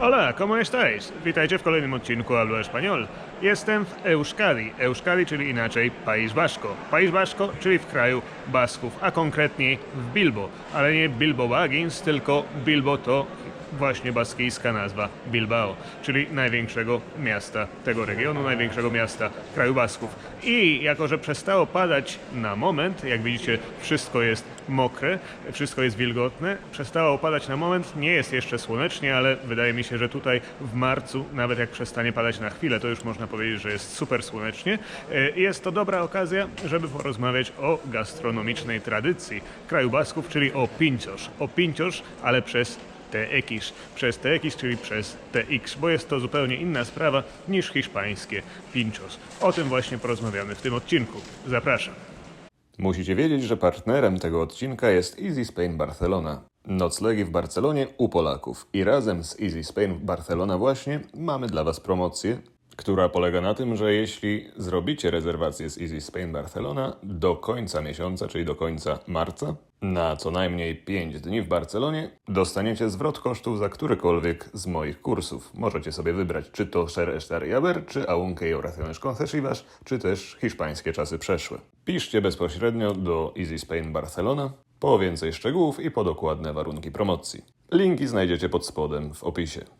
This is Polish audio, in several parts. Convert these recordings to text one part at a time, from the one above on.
Hola, ¿cómo estáis? Witajcie w kolejnym odcinku Allo Español. Jestem w Euskadi. Euskadi, czyli inaczej País Vasco. País Vasco, czyli w kraju Basków, a konkretniej w Bilbo. Ale nie Bilbo Baggins, tylko Bilbo to właśnie baskijska nazwa Bilbao, czyli największego miasta tego regionu, największego miasta kraju Basków. I jako, że przestało padać na moment, jak widzicie, wszystko jest mokre, wszystko jest wilgotne, przestało padać na moment, nie jest jeszcze słonecznie, ale wydaje mi się, że tutaj w marcu, nawet jak przestanie padać na chwilę, to już można powiedzieć, że jest super słonecznie. E, Jest to dobra okazja, żeby porozmawiać o gastronomicznej tradycji kraju Basków, czyli o pinciosz. O pinciosz, ale przez TX, przez TX, czyli przez TX, bo jest to zupełnie inna sprawa niż hiszpańskie pinchos. O tym właśnie porozmawiamy w tym odcinku. Zapraszam. Musicie wiedzieć, że partnerem tego odcinka jest Easy Spain Barcelona. Noclegi w Barcelonie u Polaków. I razem z Easy Spain Barcelona właśnie mamy dla Was promocję, która polega na tym, że jeśli zrobicie rezerwację z Easy Spain Barcelona do końca miesiąca, czyli do końca marca, na co najmniej 5 dni w Barcelonie, dostaniecie zwrot kosztów za którykolwiek z moich kursów. Możecie sobie wybrać, czy to Ser Estar y Haber, czy Aunque y Oraciones Concesivas, czy też hiszpańskie czasy przeszłe. Piszcie bezpośrednio do Easy Spain Barcelona po więcej szczegółów i po dokładne warunki promocji. Linki znajdziecie pod spodem w opisie.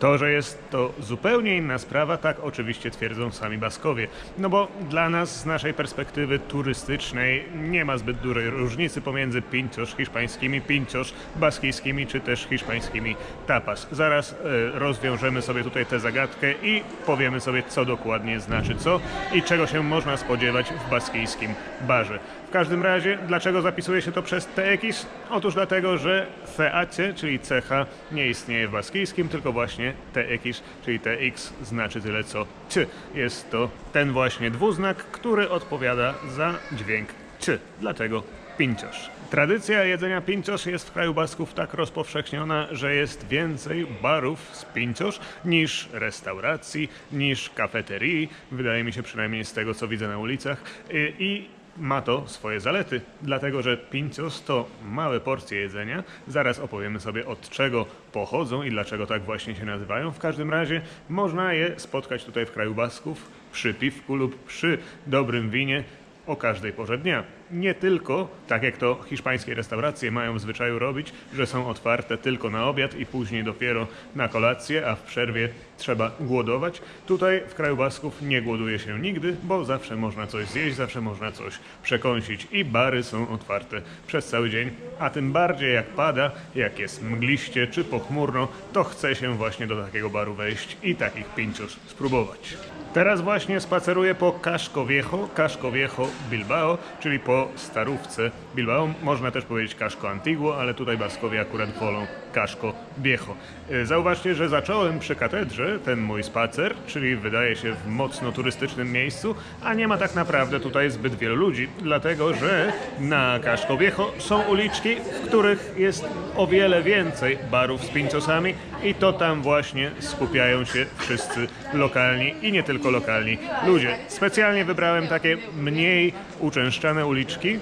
To, że jest to zupełnie inna sprawa, tak oczywiście twierdzą sami Baskowie. No bo dla nas z naszej perspektywy turystycznej nie ma zbyt dużej różnicy pomiędzy pinciosz hiszpańskimi, pinciosz baskijskimi czy też hiszpańskimi tapas. Zaraz e, rozwiążemy sobie tutaj tę zagadkę i powiemy sobie co dokładnie znaczy co i czego się można spodziewać w baskijskim barze. W każdym razie, dlaczego zapisuje się to przez TX? Otóż dlatego, że CAC, czyli cecha, nie istnieje w baskijskim, tylko właśnie TX, czyli TX znaczy tyle co C. Jest to ten właśnie dwuznak, który odpowiada za dźwięk C. Dlatego pinciosz. Tradycja jedzenia pinciosz jest w kraju Basków tak rozpowszechniona, że jest więcej barów z pinciosz niż restauracji, niż kafeterii. Wydaje mi się przynajmniej z tego, co widzę na ulicach. I, i ma to swoje zalety, dlatego że pincos to małe porcje jedzenia. Zaraz opowiemy sobie od czego pochodzą i dlaczego tak właśnie się nazywają. W każdym razie można je spotkać tutaj w kraju Basków przy piwku lub przy dobrym winie o każdej porze dnia. Nie tylko, tak jak to hiszpańskie restauracje mają w zwyczaju robić, że są otwarte tylko na obiad i później dopiero na kolację, a w przerwie trzeba głodować. Tutaj w kraju Basków nie głoduje się nigdy, bo zawsze można coś zjeść, zawsze można coś przekąsić i bary są otwarte przez cały dzień, a tym bardziej jak pada, jak jest mgliście czy pochmurno, to chce się właśnie do takiego baru wejść i takich pincios spróbować. Teraz właśnie spaceruję po Casco Viejo Bilbao, czyli po starówce Bilbao. Można też powiedzieć Casco Antiguo, ale tutaj Baskowie akurat wolą Casco Viejo. E, Zauważcie, że zacząłem przy katedrze ten mój spacer, czyli wydaje się w mocno turystycznym miejscu, a nie ma tak naprawdę tutaj zbyt wielu ludzi, dlatego że na Casco Viejo są uliczki, w których jest o wiele więcej barów z pinciosami i to tam właśnie skupiają się wszyscy lokalni i nie tylko lokalni ludzie. Specjalnie wybrałem takie mniej uczęszczane uliczki.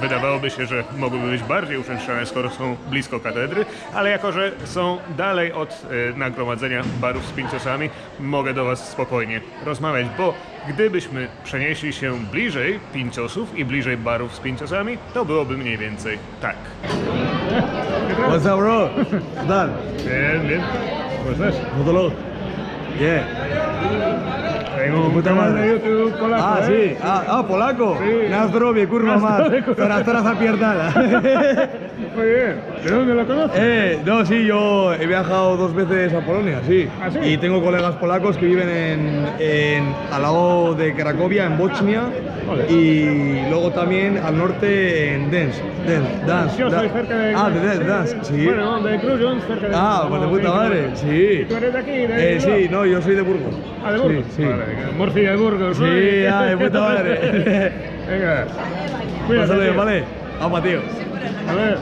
Wydawałoby się, że mogłyby być bardziej uczęszczane, skoro są blisko katedry, ale jako, że są dalej od e, nagromadzenia barów z pinciosami, mogę do Was spokojnie rozmawiać, bo gdybyśmy przenieśli się bliżej pinciosów i bliżej barów z pinciosami, to byłoby mniej więcej tak. What's bro? ¿Qué tal? Bien, bien. Pues es. Módolo. Yeah. Tengo un canal madre. de YouTube polaco, Ah, sí. Ah, ah, polaco. Sí. Na zdrowie, kurwa kurwa. Teraz, teraz zapierdala. Muy bien. ¿De dónde lo conoces? eh, no, sí, yo he viajado dos veces a Polonia, sí. ¿Ah, sí? Y tengo colegas polacos que viven en, en- al lado de Cracovia, en Bochnia. Ole. Y luego también al norte en Dens. Dens, Dance. Yo soy cerca de... Ah, de Dens, Dance, sí. Bueno, de Crujons, cerca de... Ah, pues de puta madre, sí. ¿Y tú eres de aquí? De Eh, sí, no, yo soy de Burgos. Ah, de Burgos. Sí. Vale. Murcia de Burgos. Sí, ah, de puta madre. venga. Cuídate, sale, tío. vale. Vamos, tío. A ver.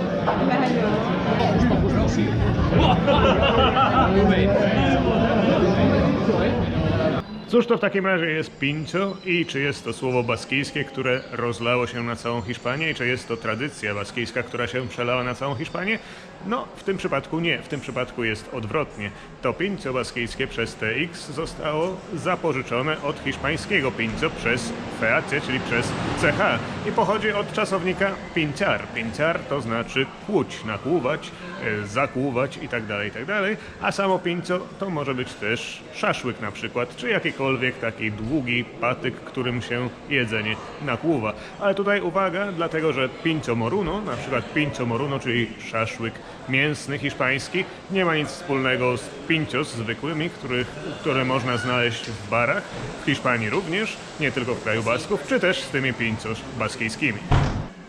Cóż to w takim razie jest pincho i czy jest to słowo baskijskie, które rozlało się na całą Hiszpanię i czy jest to tradycja baskijska, która się przelała na całą Hiszpanię? No, w tym przypadku nie. W tym przypadku jest odwrotnie. To pincho baskijskie przez TX zostało zapożyczone od hiszpańskiego pincho przez FEAC, czyli przez CH i pochodzi od czasownika pinciar. Pinciar to znaczy kłuć, nakłuwać, e, zakłuwać i tak dalej, i tak a samo pincho to może być też szaszłyk na przykład, czy jakikolwiek taki długi patyk, którym się jedzenie nakłuwa. Ale tutaj uwaga, dlatego że pincho moruno, na przykład pincho moruno, czyli szaszłyk mięsny hiszpański, nie ma nic wspólnego z pinchos zwykłymi, których, które można znaleźć w barach, w Hiszpanii również, nie tylko w kraju Basków, czy też z tymi pinchos baskijskimi.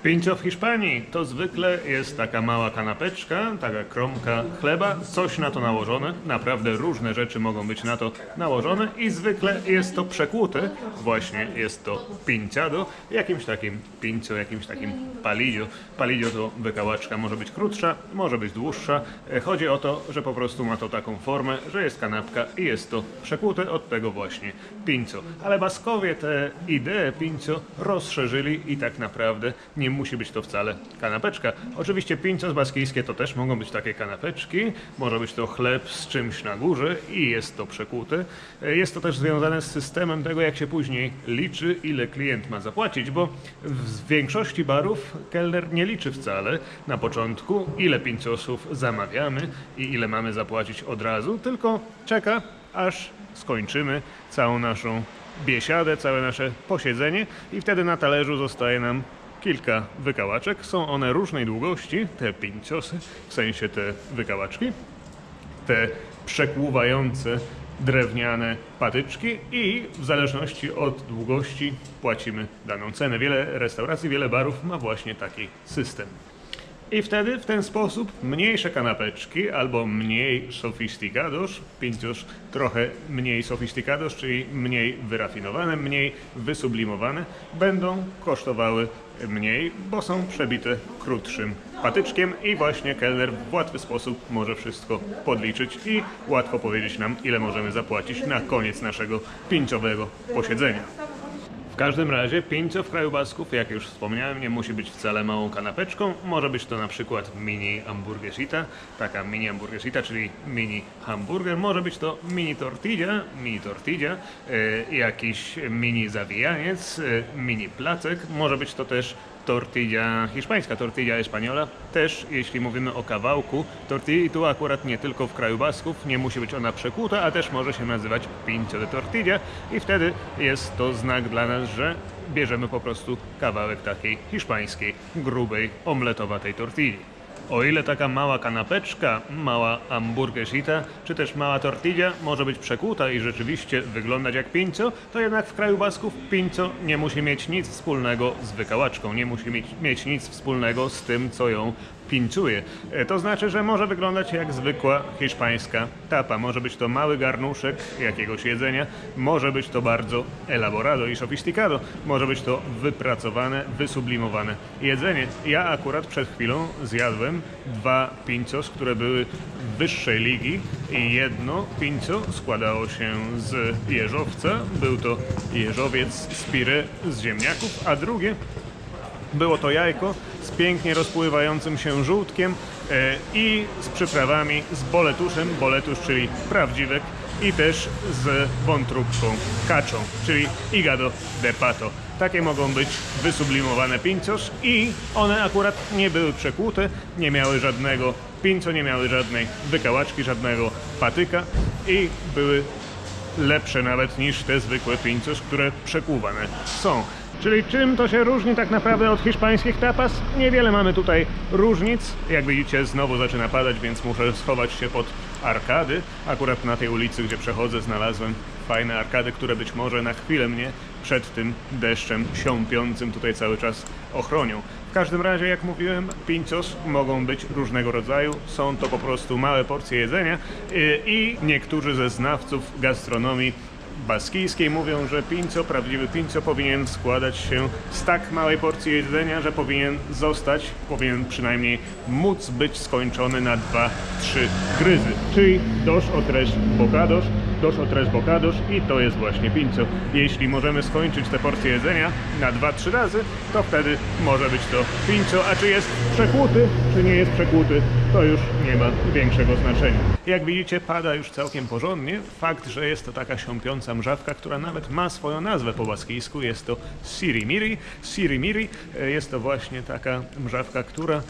Pincho w Hiszpanii to zwykle jest taka mała kanapeczka, taka kromka chleba, coś na to nałożone. Naprawdę różne rzeczy mogą być na to nałożone i zwykle jest to przekłute, właśnie jest to pinciado, jakimś takim pincho, jakimś takim palillo. Palillo to wykałaczka może być krótsza, może być dłuższa. E, Chodzi o to, że po prostu ma to taką formę, że jest kanapka i jest to przekłute od tego właśnie pincho. Ale Baskowie te idee pincho rozszerzyli i tak naprawdę nie musi być to wcale kanapeczka. Oczywiście pinchos baskijskie to też mogą być takie kanapeczki, może być to chleb z czymś na górze i jest to przekute. E, Jest to też związane z systemem tego, jak się później liczy, ile klient ma zapłacić, bo w większości barów kelner nie liczy wcale na początku, ile pinchosów zamawiamy i ile mamy zapłacić od razu, tylko czeka, aż skończymy całą naszą biesiadę, całe nasze posiedzenie i wtedy na talerzu zostaje nam kilka wykałaczek. Są one różnej długości, te pinciosy, w sensie te wykałaczki, te przekłuwające drewniane patyczki i w zależności od długości płacimy daną cenę. Wiele restauracji, wiele barów ma właśnie taki system. I wtedy w ten sposób mniejsze kanapeczki albo mniej sofisticados, pinchos trochę mniej sofisticados, czyli mniej wyrafinowane, mniej wysublimowane, będą kosztowały mniej, bo są przebite krótszym patyczkiem i właśnie kelner w łatwy sposób może wszystko podliczyć i łatwo powiedzieć nam, ile możemy zapłacić na koniec naszego pinczowego posiedzenia. W każdym razie pincho w kraju Basków, jak już wspomniałem, nie musi być wcale małą kanapeczką. Może być to na przykład mini hamburguesita, taka mini hamburguesita, czyli mini hamburger. Może być to mini tortilla, mini tortilla, e, jakiś mini zawijaniec, e, mini placek. Może być to też tortilla hiszpańska, tortilla española. Też jeśli mówimy o kawałku tortilli, tu akurat nie tylko w kraju Basków, nie musi być ona przekuta, a też może się nazywać pincho de tortilla i wtedy jest to znak dla nas, że bierzemy po prostu kawałek takiej hiszpańskiej, grubej, omletowatej tortilli. O ile taka mała kanapeczka, mała hamburguesita, czy też mała tortilla może być przekuta i rzeczywiście wyglądać jak pinco, to jednak w kraju Basków pinco nie musi mieć nic wspólnego z wykałaczką, nie musi mieć, mieć nic wspólnego z tym, co ją pinczuje. E, To znaczy, że może wyglądać jak zwykła hiszpańska tapa. Może być to mały garnuszek jakiegoś jedzenia, może być to bardzo elaborado i sofisticado, może być to wypracowane, wysublimowane jedzenie. Ja akurat przed chwilą zjadłem dwa pinchos, które były wyższej ligi i jedno pincho składało się z jeżowca, był to jeżowiec z pire z ziemniaków, a drugie było to jajko z pięknie rozpływającym się żółtkiem e, i z przyprawami, z boletuszem, boletusz, czyli prawdziwek, i też z wątróbką kaczą, czyli igado de pato. Takie mogą być wysublimowane pinchos i one akurat nie były przekłute, nie miały żadnego pinco, nie miały żadnej wykałaczki, żadnego patyka i były lepsze nawet niż te zwykłe pinchos, które przekłuwane są. Czyli czym to się różni tak naprawdę od hiszpańskich tapas? Niewiele mamy tutaj różnic. Jak widzicie znowu zaczyna padać, więc muszę schować się pod arkady. Akurat na tej ulicy, gdzie przechodzę znalazłem fajne arkady, które być może na chwilę mnie przed tym deszczem siąpiącym tutaj cały czas ochronią. W każdym razie, jak mówiłem, pinchos mogą być różnego rodzaju. Są to po prostu małe porcje jedzenia yy, i niektórzy ze znawców gastronomii baskijskiej mówią, że pinco, prawdziwy pinco powinien składać się z tak małej porcji jedzenia, że powinien zostać, powinien przynajmniej móc być skończony na 2-3 gryzy. Czyli dos o tres bocados, dos o tres i to jest właśnie pinco. Jeśli możemy skończyć tę porcję jedzenia na 2-3 razy, to wtedy może być to pinco, a czy jest przekłuty, czy nie jest przekłuty, to już nie ma większego znaczenia. Jak widzicie, pada już całkiem porządnie. Fakt, że jest to taka siąpiąca mrzawka, która nawet ma swoją nazwę po baskijsku, jest to sirimiri. Sirimiri e, jest to właśnie taka mrzawka, która e,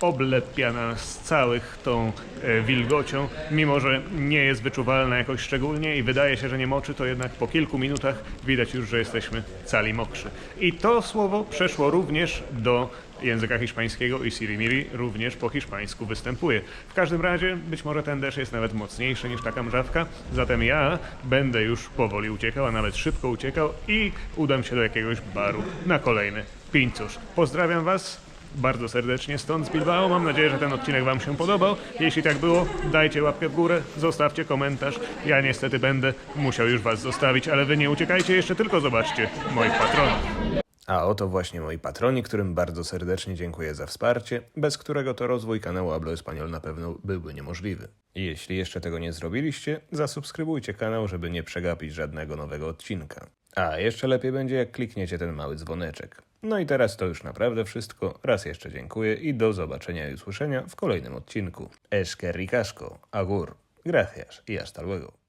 oblepia nas całych tą e, wilgocią, mimo że nie jest wyczuwalna jakoś szczególnie i wydaje się, że nie moczy, to jednak po kilku minutach widać już, że jesteśmy cali mokrzy. I to słowo przeszło również do języka hiszpańskiego i sirimiri również po hiszpańsku występuje. W każdym razie być może ten deszcz jest nawet mocniejszy niż taka mrzawka, zatem ja będę już powoli uciekał, a nawet szybko uciekał i udam się do jakiegoś baru na kolejny pincusz. Pozdrawiam Was bardzo serdecznie stąd z Bilbao. Mam nadzieję, że ten odcinek Wam się podobał. Jeśli tak było, dajcie łapkę w górę, zostawcie komentarz. Ja niestety będę musiał już Was zostawić, ale Wy nie uciekajcie jeszcze, tylko zobaczcie moich patronów. A oto właśnie moi patroni, którym bardzo serdecznie dziękuję za wsparcie, bez którego to rozwój kanału Hablo Español na pewno byłby niemożliwy. Jeśli jeszcze tego nie zrobiliście, zasubskrybujcie kanał, żeby nie przegapić żadnego nowego odcinka. A jeszcze lepiej będzie, jak klikniecie ten mały dzwoneczek. No i teraz to już naprawdę wszystko. Raz jeszcze dziękuję i do zobaczenia i usłyszenia w kolejnym odcinku. Esquerricasco, agur, gracias i hasta luego.